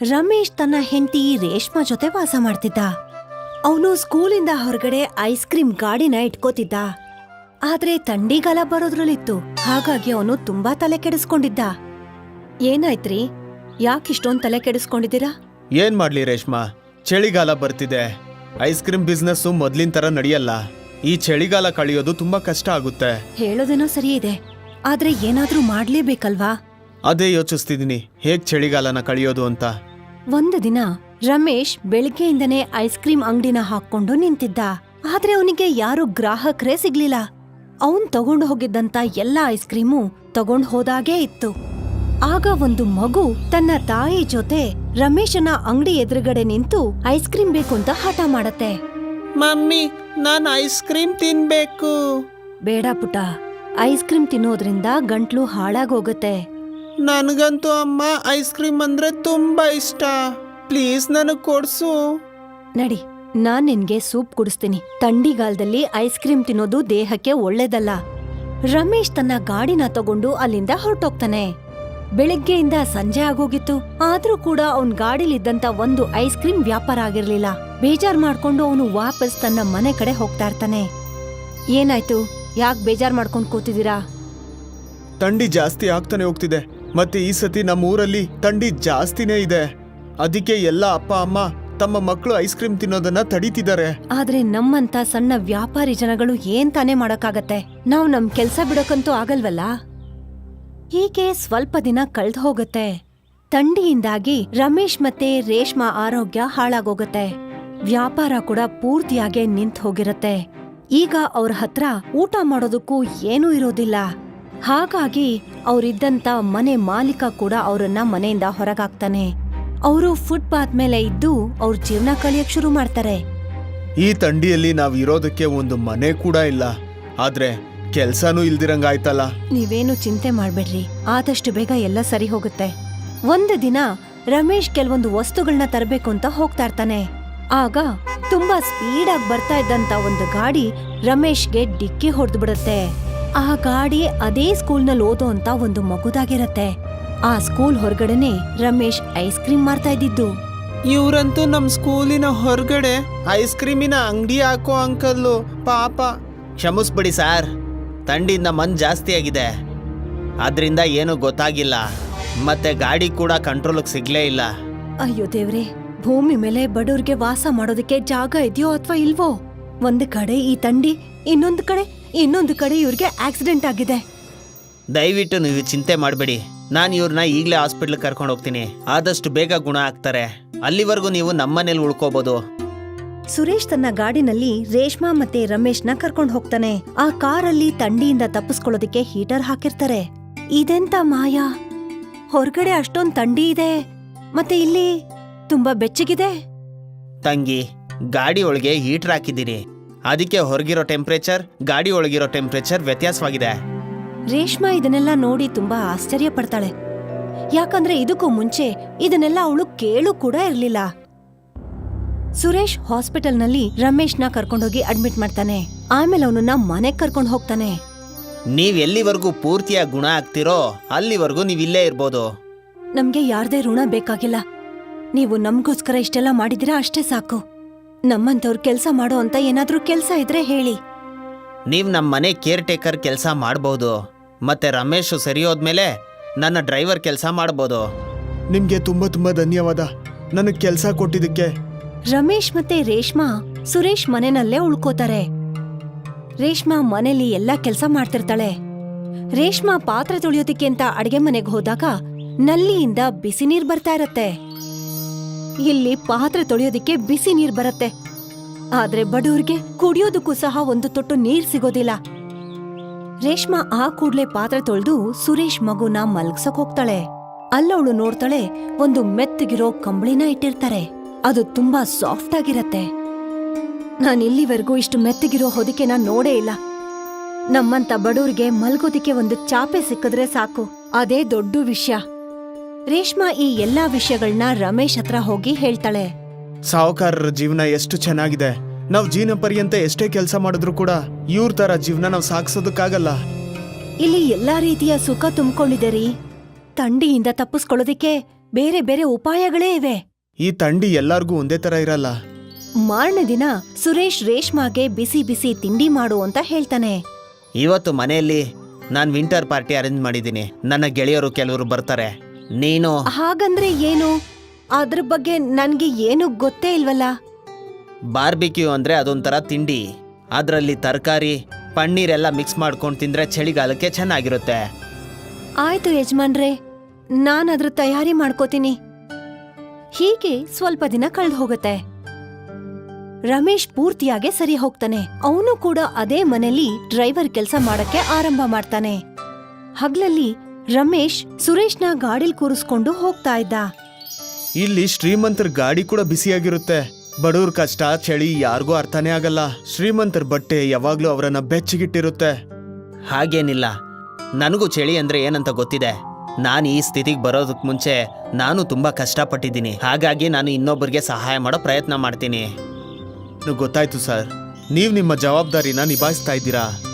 ರಮೇಶ್ ತನ್ನ ಹೆಂಡತಿ ರೇಷ್ಮಾ ಜೊತೆ ವಾಸ ಮಾಡ್ತಿದ್ದ. ಅವನು ಸ್ಕೂಲಿಂದ ಹೊರಗಡೆ ಐಸ್ ಕ್ರೀಮ್ ಗಾಡಿನ ಇಟ್ಕೋತಿದ್ದ. ಆದ್ರೆ ಥಂಡಿಗಾಲ ಬರೋದ್ರಲ್ಲಿತ್ತು. ಹಾಗಾಗಿ ಅವನು ತುಂಬಾ ತಲೆ ಕೆಡಿಸ್ಕೊಂಡಿದ್ದ. ಏನಾಯ್ತ್ರಿ? ಯಾಕಿಷ್ಟೊಂದ್ ತಲೆ ಕೆಡಿಸ್ಕೊಂಡಿದ್ದೀರಾ? ಏನ್ ಮಾಡ್ಲಿ ರೇಷ್ಮಾ? ಚಳಿಗಾಲ ಬರ್ತಿದೆ. ಐಸ್ ಕ್ರೀಮ್ ಬಿಸ್ನೆಸ್ಸು ಮೊದ್ಲಿನ ತರ ನಡೆಯಲ್ಲ. ಈ ಚಳಿಗಾಲ ಕಳೆಯೋದು ತುಂಬಾ ಕಷ್ಟ ಆಗುತ್ತೆ. ಹೇಳೋದೇನೋ ಸರಿ ಇದೆ. ಆದ್ರೆ ಏನಾದ್ರೂ ಮಾಡ್ಲೇಬೇಕಲ್ವಾ? ಅದೇ ಯೋಚಿಸ್ತಿದ್ದೀನಿ. ಹೇಗ್ ಚಳಿಗಾಲನ ಕಳೆಯೋದು ಅಂತ. ಒಂದು ದಿನ ರಮೇಶ್ ಬೆಳಿಗ್ಗೆಯಿಂದನೇ ಐಸ್ ಕ್ರೀಮ್ ಅಂಗಡಿನ ಹಾಕೊಂಡು ನಿಂತಿದ್ದ. ಆದ್ರೆ ಅವನಿಗೆ ಯಾರು ಗ್ರಾಹಕರೇ ಸಿಗ್ಲಿಲ್ಲ. ಅವನ್ ತಗೊಂಡು ಹೋಗಿದ್ದಂತ ಎಲ್ಲ ಐಸ್ ಕ್ರೀಮು ತಗೊಂಡ್ ಹೋದಾಗೇ ಇತ್ತು. ಆಗ ಒಂದು ಮಗು ತನ್ನ ತಾಯಿ ಜೊತೆ ರಮೇಶನ ಅಂಗಡಿ ಎದುರುಗಡೆ ನಿಂತು ಐಸ್ ಕ್ರೀಮ್ ಬೇಕು ಅಂತ ಹಠ ಮಾಡತ್ತೆ. ಮಮ್ಮಿ ನಾನು ಐಸ್ ಕ್ರೀಮ್ ತಿನ್ಬೇಕು. ಬೇಡ ಪುಟ ಐಸ್ ಕ್ರೀಮ್ ತಿನ್ನೋದ್ರಿಂದ ಗಂಟ್ಲು ಹಾಳಾಗೋಗತ್ತೆ. ನನಗಂತೂ ಅಮ್ಮ ಐಸ್ ಕ್ರೀಮ್ ಅಂದ್ರೆ ತುಂಬಾ ಇಷ್ಟ. ಪ್ಲೀಸ್ ನನಗೆ ಕೊಡ್ಸು. ನಡಿ ನಾನ್ ನಿನ್ಗೆ ಸೂಪ್ ಕುಡಿಸ್ತೀನಿ. ಥಂಡಿಗಾಲದಲ್ಲಿ ಐಸ್ ಕ್ರೀಮ್ ತಿನ್ನೋದು ದೇಹಕ್ಕೆ ಒಳ್ಳೇದಲ್ಲ. ರಮೇಶ್ ತನ್ನ ಗಾಡಿನ ತಗೊಂಡು ಅಲ್ಲಿಂದ ಹೊರಟೋಗ್ತಾನೆ. ಬೆಳಗ್ಗೆಯಿಂದ ಸಂಜೆ ಆಗೋಗಿತ್ತು. ಆದ್ರೂ ಕೂಡ ಅವನ್ ಗಾಡಿಲಿದ್ದಂತ ಒಂದು ಐಸ್ ಕ್ರೀಮ್ ವ್ಯಾಪಾರ ಆಗಿರ್ಲಿಲ್ಲ. ಬೇಜಾರ್ ಮಾಡ್ಕೊಂಡು ಅವನು ವಾಪಸ್ ತನ್ನ ಮನೆ ಕಡೆ ಹೋಗ್ತಾ ಇರ್ತಾನೆ. ಏನಾಯ್ತು? ಯಾಕೆ ಬೇಜಾರ್ ಮಾಡ್ಕೊಂಡು ಕೂತಿದ್ದೀರಾ? ಥಂಡಿ ಜಾಸ್ತಿ ಆಗ್ತಾನೆ ಹೋಗ್ತಿದೆ. ಮತ್ತೆ ಈ ಸತಿ ನಮ್ಮ ಊರಲ್ಲಿ ಥಂಡಿ ಜಾಸ್ತಿನೇ ಇದೆ. ಅದಕ್ಕೆ ಎಲ್ಲ ಅಪ್ಪ, ಅಮ್ಮ ತಮ್ಮ ಮಕ್ಕಳು ಐಸ್ ಕ್ರೀಮ್ ತಿನ್ನೋದನ್ನ ತಡೀತಿದ್ದಾರೆ. ಆದ್ರೆ ನಮ್ಮಂತ ಸಣ್ಣ ವ್ಯಾಪಾರಿ ಜನಗಳು ಏನ್ ತಾನೇ ಮಾಡಕ್ಕಾಗತ್ತೆ? ನಾವು ನಮ್ ಕೆಲ್ಸ ಬಿಡಕ್ಕಂತೂ ಆಗಲ್ವಲ್ಲ? ಹೀಗೆ ಸ್ವಲ್ಪ ದಿನ ಕಳೆದು ಹೋಗತ್ತೆ. ಥಂಡಿಯಿಂದಾಗಿ ರಮೇಶ್ ಮತ್ತೆ ರೇಷ್ಮಾ ಆರೋಗ್ಯ ಹಾಳಾಗೋಗತ್ತೆ. ವ್ಯಾಪಾರ ಕೂಡ ಪೂರ್ತಿಯಾಗಿ ನಿಂತ್ ಹೋಗಿರತ್ತೆ. ಈಗ ಅವ್ರ ಹತ್ರ ಊಟ ಮಾಡೋದಕ್ಕೂ ಏನೂ ಇರೋದಿಲ್ಲ. ಹಾಗಾಗಿ ಅವರಿದ್ದಂಥ ಮನೆ ಮಾಲೀಕ ಕೂಡ ಅವರನ್ನ ಮನೆಯಿಂದ ಹೊರಗಾಕ್ತಾನೆ. ಅವರು ಫುಟ್ಪಾತ್ ಮೇಲೆ ಇದ್ದು ಅವ್ರ ಜೀವನ ಕಳಿಯಕ್ ಶುರು ಮಾಡ್ತಾರೆ. ಈ ತಂಡಿಯಲ್ಲಿ ನಾವ್ ಇರೋದಕ್ಕೆ ಒಂದು ಮನೆ ಕೂಡ ಇಲ್ಲ. ಆದ್ರೆ ಕೆಲ್ಸನೂ ಇಲ್ದಿರಂಗಾಯ್ತಲ್ಲ. ನೀವೇನು ಚಿಂತೆ ಮಾಡ್ಬೇಡ್ರಿ. ಆದಷ್ಟು ಬೇಗ ಎಲ್ಲ ಸರಿ ಹೋಗುತ್ತೆ. ಒಂದು ದಿನ ರಮೇಶ್ ಕೆಲವೊಂದು ವಸ್ತುಗಳನ್ನ ತರಬೇಕು ಅಂತ ಹೋಗ್ತಾ ಇರ್ತಾನೆ. ಆಗ ತುಂಬಾ ಸ್ಪೀಡ್ ಆಗಿ ಬರ್ತಾ ಇದ್ದಂತ ಒಂದು ಗಾಡಿ ರಮೇಶ್ಗೆ ಡಿಕ್ಕಿ ಹೊಡೆದು ಬಿಡುತ್ತೆ. ಆ ಗಾಡಿ ಅದೇ ಸ್ಕೂಲ್ನಲ್ಲಿ ಓದೋ ಅಂತ ಒಂದು ಮಗುದಾಗಿರತ್ತೆ. ಆ ಸ್ಕೂಲ್ ಹೊರಗಡೆನೆ ರಮೇಶ್ ಐಸ್ ಕ್ರೀಮ್ ಮಾರ್ತಾ ಇದ್ದಿದ್ದು. ಇವ್ರಂತೂ ನಮ್ ಸ್ಕೂಲಿನ ಹೊರಗಡೆ ಐಸ್ ಕ್ರೀಮಿನ ಅಂಗಡಿ ಹಾಕೋ ಅಂಕಲ್ಲು ಪಾಪ. ಕ್ಷಮಿಸ್ಬಿಡಿ ಸಾರ್ ತಂಡಿಯಿಂದ ಮನ್ ಜಾಸ್ತಿ ಆಗಿದೆ. ಅದರಿಂದ ಏನು ಗೊತ್ತಾಗಿಲ್ಲ. ಮತ್ತೆ ಗಾಡಿ ಕೂಡ ಕಂಟ್ರೋಲ್ಗೆ ಸಿಗ್ಲೇ ಇಲ್ಲ. ಅಯ್ಯೋ ದೇವ್ರೆ ಭೂಮಿ ಮೇಲೆ ಬಡವ್ರಿಗೆ ವಾಸ ಮಾಡೋದಕ್ಕೆ ಜಾಗ ಇದೆಯೋ ಅಥವಾ ಇಲ್ವೋ? ಒಂದು ಕಡೆ ಈ ತಂಡಿ ಇನ್ನೊಂದು ಕಡೆ ಇನ್ನೊಂದು ಕಡೆ ಇವ್ರಿಗೆ ಆಕ್ಸಿಡೆಂಟ್ ಆಗಿದೆ. ದಯವಿಟ್ಟು ನೀವು ಚಿಂತೆ ಮಾಡಬೇಡಿ. ನಾನು ಇವ್ರನ್ನ ಈಗಲೇ ಹಾಸ್ಪಿಟ್ಲಿಗೆ ಕರ್ಕೊಂಡು ಹೋಗ್ತೀನಿ. ಆದಷ್ಟು ಬೇಗ ಗುಣ ಆಗ್ತಾರೆ. ಅಲ್ಲಿವರೆಗೂ ನೀವು ನಮ್ಮನೇಲಿ ಉಳ್ಕೋಬಹುದು ಸುರೇಶ್ ತನ್ನ ಗಾಡಿನಲ್ಲಿ ರೇಷ್ಮಾ ಮತ್ತೆ ರಮೇಶ್ನ ಕರ್ಕೊಂಡು ಹೋಗ್ತಾನೆ. ಆ ಕಾರಲ್ಲಿ ತಂಡಿಯಿಂದ ತಪ್ಪಿಸ್ಕೊಳ್ಳೋದಕ್ಕೆ ಹೀಟರ್ ಹಾಕಿರ್ತಾರೆ. ಇದೆಂತ ಮಾಯಾ? ಹೊರಗಡೆ ಅಷ್ಟೊಂದ್ ತಂಡಿ ಇದೆ. ಮತ್ತೆ ಇಲ್ಲಿ ತುಂಬಾ ಬೆಚ್ಚಗಿದೆ. ತಂಗಿ ಗಾಡಿ ಒಳಗೆ ಹೀಟರ್ ಹಾಕಿದ್ದೀನಿ ಅದಕ್ಕೆ ಹೊರಗಿರೋ ಟೆಂಪ್ರೇಚರ್ ಗಾಡಿ ಒಳಗಿರೋ ಟೆಂಪ್ರೇಚರ್ ವ್ಯತ್ಯಾಸವಾಗಿದೆ. ರೇಷ್ಮಾ ಇದನ್ನೆಲ್ಲ ನೋಡಿ ತುಂಬಾ ಆಶ್ಚರ್ಯ ಪಡ್ತಾಳೆ ಯಾಕಂದ್ರೆ ಇದಕ್ಕೂ ಮುಂಚೆ ಇದನ್ನೆಲ್ಲ ಅವಳು ಕೇಳು ಕೂಡ ಇರ್ಲಿಲ್ಲ. ಸುರೇಶ್ ಹಾಸ್ಪಿಟಲ್ನಲ್ಲಿ ರಮೇಶ್ನ ಕರ್ಕೊಂಡೋಗಿ ಅಡ್ಮಿಟ್ ಮಾಡ್ತಾನೆ. ಆಮೇಲೆ ಅವನನ್ನ ಮನೆಗ್ ಕರ್ಕೊಂಡು ಹೋಗ್ತಾನೆ. ನೀವ್ ಎಲ್ಲಿವರೆಗೂ ಪೂರ್ತಿಯಾಗಿ ಗುಣ ಆಗ್ತಿರೋ ಅಲ್ಲಿವರೆಗೂ ನೀವ್ ಇಲ್ಲೇ ಇರ್ಬೋದು. ನಮ್ಗೆ ಯಾರ್ದೇ ಋಣ ಬೇಕಾಗಿಲ್ಲ. ನೀವು ನಮ್ಗೋಸ್ಕರ ಇಷ್ಟೆಲ್ಲ ಮಾಡಿದಿರಾ ಅಷ್ಟೇ ಸಾಕು. ನಮ್ಮಂತವ್ರ ಕೆಲಸ ಮಾಡೋ ಅಂತ ಏನಾದ್ರೂ ಕೆಲಸ ಇದ್ರೆ ಹೇಳಿ. ನೀವು ನಮ್ಮ ಮನೆ ಕೇರ್ ಟೇಕರ್ ಕೆಲಸ ಮಾಡ್ಬೋದು ಮತ್ತೆ ರಮೇಶ್ ಸರಿ ಹೋದ್ಮೇಲೆ ನನ್ನ ಡ್ರೈವರ್ ಕೆಲಸ ಮಾಡ್ಬೋದು. ನಿಮ್ಗೆ ತುಂಬಾ ತುಂಬಾ ಧನ್ಯವಾದ. ನನಗೆ ಕೆಲಸ ಕೊಟ್ಟಿದ್ದಕ್ಕೆ. ರಮೇಶ್ ಮತ್ತೆ ರೇಷ್ಮಾ ಸುರೇಶ್ ಮನೆನಲ್ಲೇ ಉಳ್ಕೋತಾರೆ. ರೇಷ್ಮಾ ಮನೆಯಲ್ಲಿ ಎಲ್ಲಾ ಕೆಲಸ ಮಾಡ್ತಿರ್ತಾಳೆ. ರೇಷ್ಮಾ ಪಾತ್ರೆ ತೊಳೆಯೋದಿಕ್ಕೆ ಅಂತ ಅಡಿಗೆ ಮನೆಗೆ ಹೋದಾಗ ನಲ್ಲಿಯಿಂದ ಬಿಸಿ ನೀರ್ ಬರ್ತಾ ಇರತ್ತೆ. ಇಲ್ಲಿ ಪಾತ್ರೆ ತೊಳೆಯೋದಿಕ್ಕೆ ಬಿಸಿ ನೀರ್ ಬರತ್ತೆ. ಆದ್ರೆ ಬಡವ್ರಿಗೆ ಕುಡಿಯೋದಕ್ಕೂ ಸಹ ಒಂದು ತೊಟ್ಟು ನೀರ್ ಸಿಗೋದಿಲ್ಲ. ರೇಷ್ಮಾ ಆ ಕೂಡ್ಲೆ ಪಾತ್ರೆ ತೊಳೆದು ಸುರೇಶ್ ಮಗುನ ಮಲ್ಗ್ಸಕ್ ಹೋಗ್ತಾಳೆ. ಅಲ್ಲವಳು ನೋಡ್ತಾಳೆ ಒಂದು ಮೆತ್ತಗಿರೋ ಕಂಬಳಿನ ಇಟ್ಟಿರ್ತಾರೆ. ಅದು ತುಂಬಾ ಸಾಫ್ಟ್ ಆಗಿರತ್ತೆ. ನಾನು ಇಲ್ಲಿವರೆಗೂ ಇಷ್ಟು ಮೆತ್ತಗಿರೋ ಹೊದಿಕೆನ ನೋಡೇ ಇಲ್ಲ. ನಮ್ಮಂತ ಬಡವ್ರಿಗೆ ಮಲ್ಗೋದಿಕ್ಕೆ ಒಂದು ಚಾಪೆ ಸಿಕ್ಕಿದ್ರೆ ಸಾಕು. ಅದೇ ದೊಡ್ಡ ವಿಷಯ. ರೇಷ್ಮಾ ಈ ಎಲ್ಲಾ ವಿಷಯಗಳನ್ನ ರಮೇಶ್ ಹತ್ರ ಹೋಗಿ ಹೇಳ್ತಾಳೆ. ಸಾಹುಕಾರರ ಜೀವನ ಎಷ್ಟು ಚೆನ್ನಾಗಿದೆ. ನಾವು ಜೀವನ ಪರ್ಯಂತ ಎಷ್ಟೇ ಕೆಲಸ ಮಾಡಿದ್ರು ಕೂಡ ಇವ್ರ ತರ ಜೀವನ ನಾವು ಸಾಗಿಸೋದಕ್ಕಾಗಲ್ಲ. ಇಲ್ಲಿ ಎಲ್ಲಾ ರೀತಿಯ ಸುಖ ತುಂಬಿಕೊಂಡಿದೆ ರೀ. ತಂಡಿಯಿಂದ ತಪ್ಪಿಸ್ಕೊಳ್ಳೋದಿಕ್ಕೆ ಬೇರೆ ಬೇರೆ ಉಪಾಯಗಳೇ ಇವೆ. ಈ ತಂಡಿ ಎಲ್ಲಾರ್ಗೂ ಒಂದೇ ತರ ಇರಲ್ಲ. ಮಾರನೇ ದಿನ ಸುರೇಶ್ ರೇಷ್ಮಾಗೆ ಬಿಸಿ ಬಿಸಿ ತಿಂಡಿ ಮಾಡು ಅಂತ ಹೇಳ್ತಾನೆ. ಇವತ್ತು ಮನೆಯಲ್ಲಿ ನಾನು ವಿಂಟರ್ ಪಾರ್ಟಿ ಅರೇಂಜ್ ಮಾಡಿದ್ದೀನಿ. ನನ್ನ ಗೆಳೆಯರು ಕೆಲವರು ಬರ್ತಾರೆ. ನೀನು? ಹಾಗಂದ್ರೆ ಏನು? ಅದ್ರ ಬಗ್ಗೆ ನನ್ಗೆ ಏನು ಗೊತ್ತೇ ಇಲ್ವಲ್ಲ? ಬಾರ್ಬಿಕ್ಯೂ ಅಂದ್ರೆ ಅದೊಂಥರ ತಿಂಡಿ. ಅದರಲ್ಲಿ ತರಕಾರಿ ಪನ್ನೀರೆಲ್ಲ ಮಿಕ್ಸ್ ಮಾಡ್ಕೊಂಡು ತಿಂದ್ರೆ ಚಳಿಗಾಲಕ್ಕೆ ಚೆನ್ನಾಗಿರುತ್ತೆ. ಆಯ್ತು ಯಜಮಾನ್ರೆ ನಾನು ಅದ್ರ ತಯಾರಿ ಮಾಡ್ಕೋತೀನಿ. ಹೀಗೆ ಸ್ವಲ್ಪ ದಿನ ಕಳೆದು ಹೋಗುತ್ತೆ. ರಮೇಶ್ ಪೂರ್ತಿಯಾಗೆ ಸರಿ ಹೋಗ್ತಾನೆ. ಅವನು ಕೂಡ ಅದೇ ಮನೆಯಲ್ಲಿ ಡ್ರೈವರ್ ಕೆಲಸ ಮಾಡಕ್ಕೆ ಆರಂಭ ಮಾಡ್ತಾನೆ. ಹಗ್ಲಲ್ಲಿ ರಮೇಶ್ ಸುರೇಶ್ನ ಗಾಡಿಲ್ ಕೂರಿಸ್ಕೊಂಡು ಹೋಗ್ತಾ ಇದ್ದ. ಇಲ್ಲಿ ಶ್ರೀಮಂತರ ಗಾಡಿ ಕೂಡ ಬಿಸಿಯಾಗಿರುತ್ತೆ. ಬಡವ್ರ ಕಷ್ಟ ಚಳಿ ಯಾರಿಗೂ ಅರ್ಥನೇ ಆಗಲ್ಲ. ಶ್ರೀಮಂತರ ಬಟ್ಟೆ ಯಾವಾಗ್ಲೂ ಅವರನ್ನ ಬೆಚ್ಚಗಿಟ್ಟಿರುತ್ತೆ. ಹಾಗೇನಿಲ್ಲ. ನನಗೂ ಚಳಿ ಅಂದ್ರೆ ಏನಂತ ಗೊತ್ತಿದೆ. ನಾನು ಈ ಸ್ಥಿತಿಗೆ ಬರೋದಕ್ಕೆ ಮುಂಚೆ ನಾನು ತುಂಬಾ ಕಷ್ಟಪಟ್ಟಿದ್ದೀನಿ. ಹಾಗಾಗಿ ನಾನು ಇನ್ನೊಬ್ಬರಿಗೆ ಸಹಾಯ ಮಾಡೋ ಪ್ರಯತ್ನ ಮಾಡ್ತೀನಿ. ಗೊತ್ತಾಯ್ತು ಸರ್. ನೀವು ನಿಮ್ಮ ಜವಾಬ್ದಾರಿನ ನಿಭಾಯಿಸ್ತಾ ಇದ್ದೀರಾ?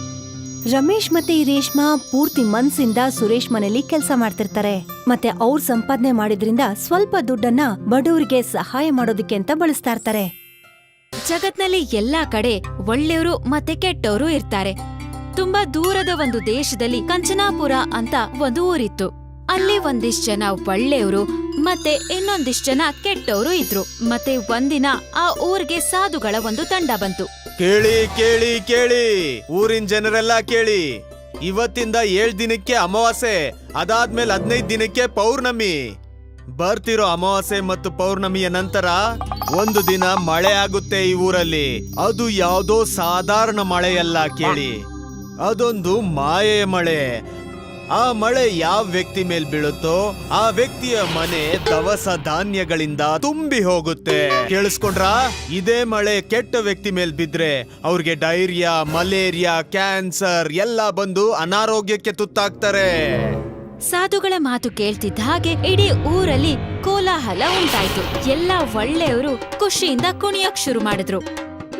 ರಮೇಶ್ ಮತ್ತೆ ಈ ರೇಷ್ಮಾ ಪೂರ್ತಿ ಮನ್ಸಿಂದ ಸುರೇಶ್ ಮನೇಲಿ ಕೆಲಸ ಮಾಡ್ತಿರ್ತಾರೆ. ಮತ್ತೆ ಅವ್ರ್ ಸಂಪಾದನೆ ಮಾಡಿದ್ರಿಂದ ಸ್ವಲ್ಪ ದುಡ್ಡನ್ನ ಬಡವರಿಗೆ ಸಹಾಯ ಮಾಡೋದಕ್ಕೆ ಅಂತ ಬಳಸ್ತಾ ಇರ್ತಾರೆ. ಜಗತ್ನಲ್ಲಿ ಎಲ್ಲಾ ಕಡೆ ಒಳ್ಳೆಯವರು ಮತ್ತೆ ಕೆಟ್ಟವರು ಇರ್ತಾರೆ. ತುಂಬಾ ದೂರದ ಒಂದು ದೇಶದಲ್ಲಿ ಕಂಚನಾಪುರ ಅಂತ ಒಂದು ಊರಿತ್ತು. ಅಲ್ಲಿ ಒಂದಿಷ್ಟ್ ಜನ ಒಳ್ಳೆಯವರು ಮತ್ತೆ ಇನ್ನೊಂದಿಷ್ಟ್ ಜನ ಕೆಟ್ಟವರು ಇದ್ರು. ಮತ್ತೆ ಒಂದಿನ ಆ ಊರಿಗೆ ಸಾಧುಗಳ ಒಂದು ತಂಡ ಬಂತು. ಕೇಳಿ ಕೇಳಿ ಕೇಳಿ. ಊರಿನ ಜನರೆಲ್ಲ ಕೇಳಿ. ಇವತ್ತಿಂದ ಏಳ್ ದಿನಕ್ಕೆ ಅಮಾವಾಸ್ಯೆ. ಅದಾದ್ಮೇಲೆ ಹದಿನೈದು ದಿನಕ್ಕೆ ಪೌರ್ಣಮಿ. ಬರ್ತಿರೋ ಅಮಾವಾಸ್ಯೆ ಮತ್ತು ಪೌರ್ಣಮಿಯ ನಂತರ ಒಂದು ದಿನ ಮಳೆ ಆಗುತ್ತೆ ಈ ಊರಲ್ಲಿ. ಅದು ಯಾವುದೋ ಸಾಧಾರಣ ಮಳೆಯಲ್ಲ ಕೇಳಿ. ಅದೊಂದು ಮಾಯೆಯ ಮಳೆ. ಆ ಮಳೆ ಯಾವ ವ್ಯಕ್ತಿ ಮೇಲ್ ಬೀಳುತ್ತೋ ಆ ವ್ಯಕ್ತಿಯ ಮನೆ ದವಸ ಧಾನ್ಯಗಳಿಂದ ತುಂಬಿ ಹೋಗುತ್ತೆ. ಕೇಳಿಸ್ಕೊಂಡ್ರ? ಇದೇ ಮಳೆ ಕೆಟ್ಟ ವ್ಯಕ್ತಿ ಮೇಲ್ ಬಿದ್ರೆ ಅವ್ರಿಗೆ ಡೈರಿಯಾ, ಮಲೇರಿಯಾ, ಕ್ಯಾನ್ಸರ್ ಎಲ್ಲ ಬಂದು ಅನಾರೋಗ್ಯಕ್ಕೆ ತುತ್ತಾಗ್ತಾರೆ. ಸಾಧುಗಳ ಮಾತು ಕೇಳ್ತಿದ್ದ ಹಾಗೆ ಇಡೀ ಊರಲ್ಲಿ ಕೋಲಾಹಲ ಉಂಟಾಯ್ತು. ಎಲ್ಲಾ ಒಳ್ಳೆಯವರು ಖುಷಿಯಿಂದ ಕುಣಿಯೋಕ್ ಶುರು ಮಾಡಿದ್ರು.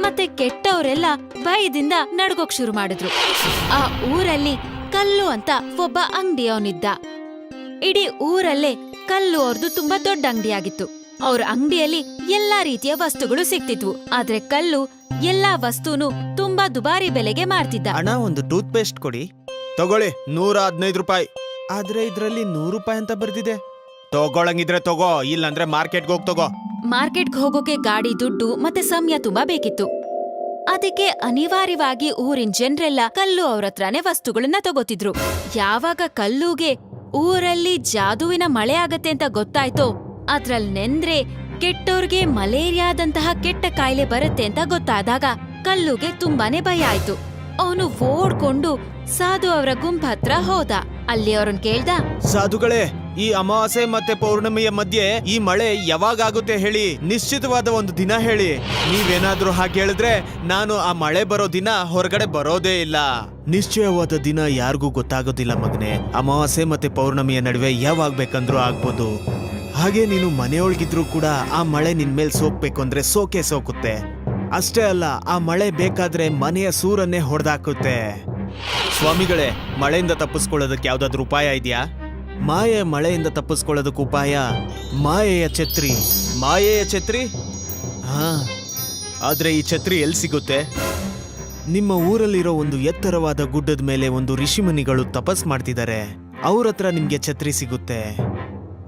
ಮತ್ತೆ ಕೆಟ್ಟವರೆಲ್ಲ ಭಯದಿಂದ ನಡ್ಗೋಕ್ ಶುರು ಮಾಡಿದ್ರು. ಆ ಊರಲ್ಲಿ ಕಲ್ಲು ಅಂತ ಒಬ್ಬ ಅಂಗಡಿಯವನಿದ್ದ. ಇಡೀ ಊರಲ್ಲೇ ಕಲ್ಲು ಅವ್ರದ್ದು ತುಂಬಾ ದೊಡ್ಡ ಅಂಗಡಿಯಾಗಿತ್ತು. ಅವ್ರ ಅಂಗಡಿಯಲ್ಲಿ ಎಲ್ಲಾ ರೀತಿಯ ವಸ್ತುಗಳು ಸಿಕ್ತಿದ್ವು ಆದ್ರೆ ಕಲ್ಲು ಎಲ್ಲಾ ವಸ್ತುನು ತುಂಬಾ ದುಬಾರಿ ಬೆಲೆಗೆ ಮಾರ್ತಿದ್ದ. ಹಣ ಒಂದು ಟೂತ್ ಪೇಸ್ಟ್ ಕೊಡಿ. ತಗೊಳ್ಳಿ ನೂರ ಹದಿನೈದು ರೂಪಾಯಿ. ಆದ್ರೆ ಇದ್ರಲ್ಲಿ ನೂರು ರೂಪಾಯಿ ಅಂತ ಬರ್ದಿದೆ. ತಗೊಳಂಗಿದ್ರೆ ತಗೋ ಇಲ್ಲಾಂದ್ರೆ ಮಾರ್ಕೆಟ್ಗೆ ಹೋಗಿ ತಗೋ. ಮಾರ್ಕೆಟ್ಗೆ ಹೋಗೋಕೆ ಗಾಡಿ ದುಡ್ಡು ಮತ್ತೆ ಸಮಯ ತುಂಬಾ ಬೇಕಿತ್ತು. ಅದಕ್ಕೆ ಅನಿವಾರ್ಯವಾಗಿ ಊರಿನ ಜನರೆಲ್ಲ ಕಲ್ಲು ಅವ್ರ ಹತ್ರನೇ ವಸ್ತುಗಳನ್ನ ತಗೋತಿದ್ರು. ಯಾವಾಗ ಕಲ್ಲುಗೆ ಊರಲ್ಲಿ ಜಾದುವಿನ ಮಳೆ ಆಗತ್ತೆ ಅಂತ ಗೊತ್ತಾಯ್ತೋ, ಅದ್ರಲ್ ನೆಂದ್ರೆ ಕೆಟ್ಟೋರ್ಗೆ ಮಲೇರಿಯಾದಂತಹ ಕೆಟ್ಟ ಕಾಯಿಲೆ ಬರುತ್ತೆ ಅಂತ ಗೊತ್ತಾದಾಗ ಕಲ್ಲುಗೆ ತುಂಬಾನೇ ಭಯ ಆಯ್ತು. ಅವನು ಓಡ್ಕೊಂಡು ಸಾಧು ಅವರ ಗುಂಪ ಹತ್ರ ಹೋದ. ಅಲ್ಲಿ ಅವ್ರನ್ ಕೇಳ್ದ, ಸಾಧುಗಳೇ ಈ ಅಮಾವಾಸ್ಯೆ ಮತ್ತೆ ಪೌರ್ಣಮಿಯ ಮಧ್ಯೆ ಈ ಮಳೆ ಯಾವಾಗ ಆಗುತ್ತೆ ಹೇಳಿ ನಿಶ್ಚಿತವಾದ ಒಂದು ದಿನ ಹೇಳಿ. ನೀವೇನಾದ್ರೂ ಹಾಗೆ ಹೇಳಿದ್ರೆ ನಾನು ಆ ಮಳೆ ಬರೋ ದಿನ ಹೊರಗಡೆ ಬರೋದೇ ಇಲ್ಲ. ನಿಶ್ಚಯವಾದ ದಿನ ಯಾರಿಗೂ ಗೊತ್ತಾಗೋದಿಲ್ಲ ಮಗನೆ. ಅಮಾವಾಸ್ಯೆ ಮತ್ತೆ ಪೌರ್ಣಮಿಯ ನಡುವೆ ಯಾವಾಗ ಬೇಕಂದ್ರೂ ಆಗ್ಬೋದು. ಹಾಗೆ ನೀನು ಮನೆಯೊಳಗಿದ್ರು ಕೂಡ ಆ ಮಳೆ ನಿನ್ ಮೇಲೆ ಸೋಕ್ಬೇಕು ಅಂದ್ರೆ ಸೋಕೆ ಸೋಕುತ್ತೆ. ಅಷ್ಟೇ ಅಲ್ಲ, ಆ ಮಳೆ ಬೇಕಾದ್ರೆ ಮನೆಯ ಸೂರನ್ನೇ ಹೊಡೆದಾಕುತ್ತೆ. ಸ್ವಾಮಿಗಳೇ, ಮಳೆಯಿಂದ ತಪ್ಪಿಸ್ಕೊಳ್ಳೋದಕ್ಕೆ ಯಾವ್ದಾದ್ರು ಉಪಾಯ ಇದೆಯಾ? ಮಾಯೆ ಮಳೆಯಿಂದ ತಪ್ಪಿಸ್ಕೊಳ್ಳೋದಕ್ಕೆ ಉಪಾಯ ಮಾಯೆಯ ಛತ್ರಿ. ಮಾಯೆಯ ಛತ್ರಿ? ಹಾ. ಆದ್ರೆ ಈ ಛತ್ರಿ ಎಲ್ಲಿ ಸಿಗುತ್ತೆ? ನಿಮ್ಮ ಊರಲ್ಲಿರೋ ಒಂದು ಎತ್ತರವಾದ ಗುಡ್ಡದ ಮೇಲೆ ಒಂದು ಋಷಿಮುನಿಗಳು ತಪಸ್ ಮಾಡ್ತಿದ್ದಾರೆ. ಅವ್ರ ಹತ್ರ ನಿಮ್ಗೆ ಛತ್ರಿ ಸಿಗುತ್ತೆ.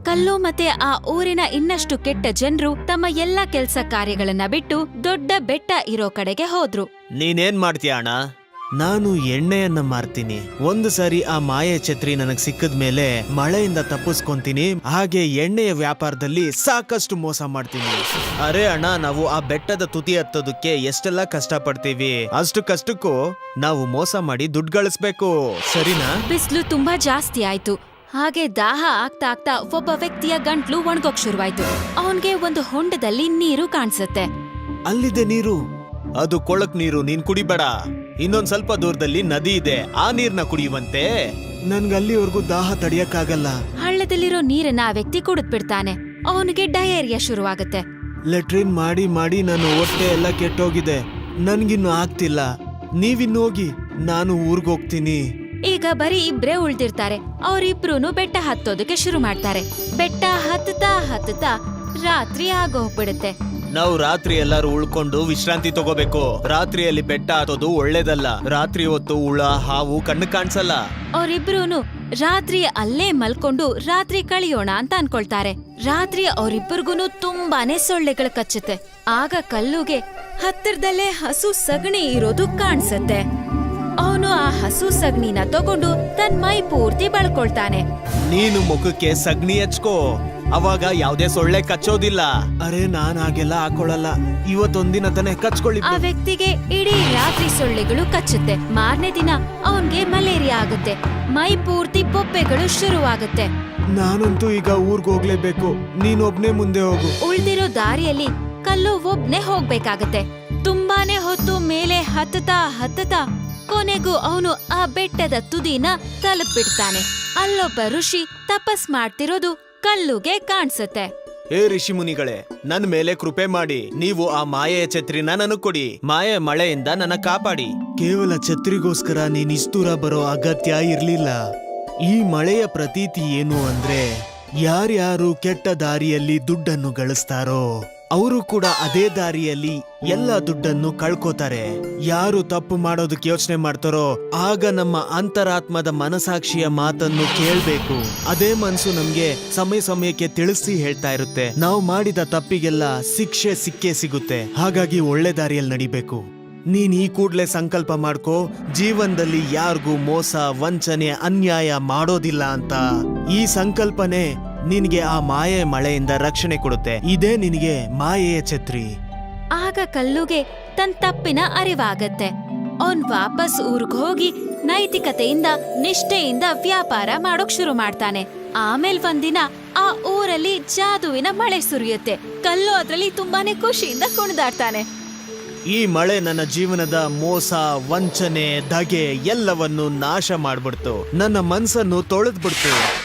ಕಲ್ಲು ಮತ್ತೆ ಆ ಊರಿನ ಇನ್ನಷ್ಟು ಕೆಟ್ಟ ಜನರು ತಮ್ಮ ಎಲ್ಲಾ ಕೆಲಸ ಕಾರ್ಯಗಳನ್ನ ಬಿಟ್ಟು ದೊಡ್ಡ ಬೆಟ್ಟ ಇರೋ ಕಡೆಗೆ ಹೋದ್ರು. ನೀನೇನ್ ಮಾಡ್ತೀಯ ಅಣ್ಣ? ನಾನು ಎಣ್ಣೆಯನ್ನ ಮಾರ್ತೀನಿ. ಒಂದು ಸಾರಿ ಆ ಮಾಯೆ ಛತ್ರಿ ನನಗ್ ಸಿಕ್ಕದ ಮೇಲೆ ಮಳೆಯಿಂದ ತಪ್ಪಿಸ್ಕೊಂತೀನಿ. ಹಾಗೆ ಎಣ್ಣೆಯ ವ್ಯಾಪಾರದಲ್ಲಿ ಸಾಕಷ್ಟು ಮೋಸ ಮಾಡ್ತೀನಿ. ಅರೆ ಅಣ್ಣ ನಾವು ಆ ಬೆಟ್ಟದ ತುದಿ ಹತ್ತೋದಕ್ಕೆ ಎಷ್ಟೆಲ್ಲ ಕಷ್ಟ ಪಡ್ತೀವಿ ಅಷ್ಟು ಕಷ್ಟಕ್ಕೂ ನಾವು ಮೋಸ ಮಾಡಿ ದುಡ್ಡು ಗಳಿಸ್ಬೇಕು. ಸರಿನಾ? ಬಿಸ್ಲು ತುಂಬಾ ಜಾಸ್ತಿ ಆಯ್ತು. ಹಾಗೆ ದಾಹ ಆಗ್ತಾ ಆಗ್ತಾ ಒಬ್ಬ ವ್ಯಕ್ತಿಯ ಗಂಟ್ಲು ಒಣಗೋಕ್ ಶುರುವಾಯ್ತು. ಅವನ್ಗೆ ಒಂದು ಹೊಂಡದಲ್ಲಿ ನೀರು ಕಾಣಿಸುತ್ತೆ. ಅಲ್ಲಿದೆ ನೀರು. ಅದು ಕೊಳಕ್ ನೀರು ನೀನ್ ಕುಡಿಬೇಡ. ಇನ್ನೊಂದ್ ಸ್ವಲ್ಪ ದೂರದಲ್ಲಿ ನದಿ ಇದೆ. ಆ ನೀರ್ನ ಕುಡಿಯುವಂತೆ. ನನ್ಗೆ ಅಲ್ಲಿವರೆಗೂ ದಾಹ ತಡಿಯಕ್ಕಾಗಲ್ಲ. ಹಳ್ಳದಲ್ಲಿರೋ ನೀರನ್ನ ಆ ವ್ಯಕ್ತಿ ಕುಡಿದ್ಬಿಡ್ತಾನೆ ಅವನಿಗೆ ಡಯೇರಿಯಾ ಶುರುವಾಗುತ್ತೆ. ಲೆಟ್ರಿನ್ ಮಾಡಿ ಮಾಡಿ ನಾನು ಹೊಟ್ಟೆ ಎಲ್ಲ ಕೆಟ್ಟೋಗಿದೆ. ನನ್ಗಿನ್ನು ಆಗ್ತಿಲ್ಲ. ನೀವಿನ್ನು ಹೋಗಿ ನಾನು ಊರ್ಗ್ ಹೋಗ್ತೀನಿ. ಈಗ ಬರೀ ಇಬ್ರೇ ಉಳ್ದಿರ್ತಾರೆ. ಅವರಿಬ್ರು ಬೆಟ್ಟ ಹತ್ತೋದಕ್ಕೆ ಶುರು ಮಾಡ್ತಾರೆ. ಬೆಟ್ಟ ಹತ್ತುತ್ತಾ ಹತ್ತುತ್ತಾ ರಾತ್ರಿ ಆಗೋಗ್ಬಿಡುತ್ತೆ. ನಾವು ರಾತ್ರಿ ಎಲ್ಲರೂ ಉಳ್ಕೊಂಡು ವಿಶ್ರಾಂತಿ ತಗೋಬೇಕು. ರಾತ್ರಿಯಲ್ಲಿ ಬೆಟ್ಟ ಹತ್ತೋದು ಒಳ್ಳೇದಲ್ಲ. ರಾತ್ರಿ ಹೊತ್ತು ಹುಳ ಹಾವು ಕಣ್ಣು ಕಾಣಿಸಲ್ಲ. ಅವರಿಬ್ರು ರಾತ್ರಿ ಅಲ್ಲೇ ಮಲ್ಕೊಂಡು ರಾತ್ರಿ ಕಳಿಯೋಣ ಅಂತ ಅನ್ಕೊಳ್ತಾರೆ. ರಾತ್ರಿ ಅವರಿಬ್ಬರಿಗೂ ತುಂಬಾನೇ ಸೊಳ್ಳೆಗಳು ಕಚ್ಚುತ್ತೆ. ಆಗ ಕಲ್ಲುಗೆ ಹತ್ತಿರದಲ್ಲೇ ಹಸು ಸಗಣಿ ಇರೋದು ಕಾಣಿಸುತ್ತೆ. ಅವನು ಆ ಹಸು ಸಗಣಿನ ತಗೊಂಡು ತನ್ ಮೈ ಪೂರ್ತಿ ಬಳ್ಕೊಳ್ತಾನೆ. ನೀನು ಮುಖಕ್ಕೆ ಸಗಣಿ ಹಚ್ಕೋ. ಅವಾಗ ಯಾವ್ದೇ ಸೊಳ್ಳೆ ಕಚ್ಚೋದಿಲ್ಲ. ಅರೆ ನಾನ್ ಹಾಗೆಲ್ಲ ಹಾಕೊಳ್ಳಲ್ಲ ಇವತ್ತೊಂದಿನ ತಾನೇ ಕಚ್ಕೊಳ್ಳಿ ಆ ವ್ಯಕ್ತಿಗೆ ಇಡೀ ರಾತ್ರಿ ಸೊಳ್ಳೆಗಳು ಕಚ್ಚುತ್ತೆ. ಮಾರನೇ ದಿನ ಅವನ್ಗೆ ಮಲೇರಿಯಾ ಆಗುತ್ತೆ. ಮೈ ಪೂರ್ತಿ ಬೊಬ್ಬೆಗಳು ಶುರುವಾಗುತ್ತೆ. ನಾನಂತೂ ಈಗ ಊರ್ಗ್ ಹೋಗ್ಲೇಬೇಕು. ನೀನೊಬ್ನೇ ಮುಂದೆ ಹೋಗು. ಉಳ್ದಿರೋ ದಾರಿಯಲ್ಲಿ ಕಲ್ಲು ಒಬ್ನೇ ಹೋಗ್ಬೇಕಾಗತ್ತೆ. ತುಂಬಾನೇ ಹೊತ್ತು ಮೇಲೆ ಹತ್ತತಾ ಹತ್ತತಾ ಕೊನೆಗೂ ಅವನು ಆ ಬೆಟ್ಟದ ತುದಿನ ತಲುಪಿಡ್ತಾನೆ ಅಲ್ಲೊಬ್ಬ ಋಷಿ ತಪಸ್ ಮಾಡ್ತಿರೋದು ಕಲ್ಲುಗೆ ಕಾಣಿಸುತ್ತೆ. ಹೇ ಋಷಿ ಮುನಿಗಳೇ ನನ್ ಮೇಲೆ ಕೃಪೆ ಮಾಡಿ ನೀವು ಆ ಮಾಯೆಯ ಛತ್ರಿನ ನನಗೆ ಕೊಡಿ. ಮಾಯೆ ಮಳೆಯಿಂದ ನನ್ನ ಕಾಪಾಡಿ. ಕೇವಲ ಛತ್ರಿಗೋಸ್ಕರ ನೀನ್ ಇಸ್ತೂರ ಬರೋ ಅಗತ್ಯ ಇರ್ಲಿಲ್ಲ. ಈ ಮಳೆಯ ಪ್ರತೀತಿ ಏನು ಅಂದ್ರೆ ಯಾರ್ಯಾರು ಕೆಟ್ಟ ದಾರಿಯಲ್ಲಿ ದುಡ್ಡನ್ನು ಗಳಿಸ್ತಾರೋ. ಅವರು ಕೂಡ ಅದೇ ದಾರಿಯಲ್ಲಿ ಎಲ್ಲ ದುಡ್ಡನ್ನು ಕಳ್ಕೋತಾರೆ. ಯಾರು ತಪ್ಪು ಮಾಡೋದಕ್ಕೆ ಯೋಚನೆ ಮಾಡ್ತಾರೋ ಆಗ ನಮ್ಮ ಅಂತರಾತ್ಮದ ಮನಸಾಕ್ಷಿಯ ಮಾತನ್ನು ಕೇಳ್ಬೇಕು. ಅದೇ ಮನಸ್ಸು ನಮ್ಗೆ ಸಮಯ ಸಮಯಕ್ಕೆ ತಿಳಿಸಿ ಹೇಳ್ತಾ ಇರುತ್ತೆ. ನಾವು ಮಾಡಿದ ತಪ್ಪಿಗೆಲ್ಲ ಶಿಕ್ಷೆ ಸಿಕ್ಕೇ ಸಿಗುತ್ತೆ. ಹಾಗಾಗಿ ಒಳ್ಳೆ ದಾರಿಯಲ್ಲಿ ನಡಿಬೇಕು. ನೀನ್ ಈ ಕೂಡ್ಲೆ ಸಂಕಲ್ಪ ಮಾಡ್ಕೋ, ಜೀವನದಲ್ಲಿ ಯಾರಿಗೂ ಮೋಸ, ವಂಚನೆ, ಅನ್ಯಾಯ ಮಾಡೋದಿಲ್ಲ ಅಂತ. ಈ ಸಂಕಲ್ಪನೆ ನಿನಗೆ ಆ ಮಾಯೆ ಮಳೆಯಿಂದ ರಕ್ಷಣೆ ಕೊಡುತ್ತೆ. ಇದೇ ನಿನಗೆ ಮಾಯೆಯ ಛತ್ರಿ. ಆಗ ಕಲ್ಲುಗೆ ತನ್ ತಪ್ಪಿನ ಅರಿವಾಗತ್ತೆ. ಅವನ್ ವಾಪಸ್ ಊರ್ಗ್ ಹೋಗಿ ನೈತಿಕತೆಯಿಂದ ನಿಷ್ಠೆಯಿಂದ ವ್ಯಾಪಾರ ಮಾಡೋಕ್ ಶುರು ಮಾಡ್ತಾನೆ. ಆಮೇಲ್ ಒಂದಿನ ಆ ಊರಲ್ಲಿ ಜಾದುವಿನ ಮಳೆ ಸುರಿಯುತ್ತೆ. ಕಲ್ಲು ಅದ್ರಲ್ಲಿ ತುಂಬಾನೇ ಖುಷಿಯಿಂದ ಕುಣಿದಾಡ್ತಾನೆ. ಈ ಮಳೆ ನನ್ನ ಜೀವನದ ಮೋಸ ವಂಚನೆ ಧಗೆ ಎಲ್ಲವನ್ನು ನಾಶ ಮಾಡ್ಬಿಡ್ತು. ನನ್ನ ಮನ್ಸನ್ನು ತೊಳೆದ್ಬಿಡ್ತು.